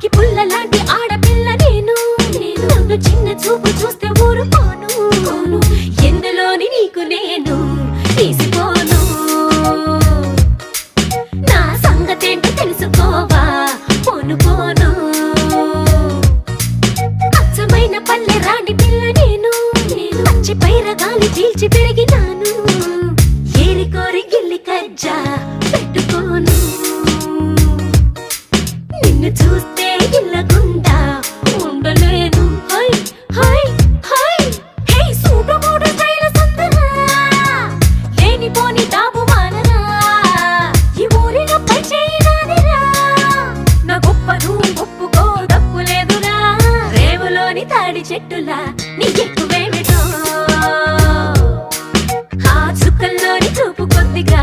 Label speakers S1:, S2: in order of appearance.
S1: అక్కి పుల్ల లాంటి ఆడపిల్ల నేను. నన్ను చిన్న చూపు చూస్తే ఊరుకోను. ఎందులోని నీకు నేను తీసుకోను? నా సంగతేంటో తెలుసుకోవా? పోనుకోను. అచ్చమైన పల్లె రాణి పిల్ల నేను. నేను పచ్చి పైరగాలి చీల్చి పెరిగినాను. ఏరి కోరి గిల్లి కజ్జా పెట్టుకోను. నిన్ను చూస్తే తాడి చెట్టులా నీ ఎక్కువేమిటో ఆ చుక్కల్లోని చూపు కొద్దిగా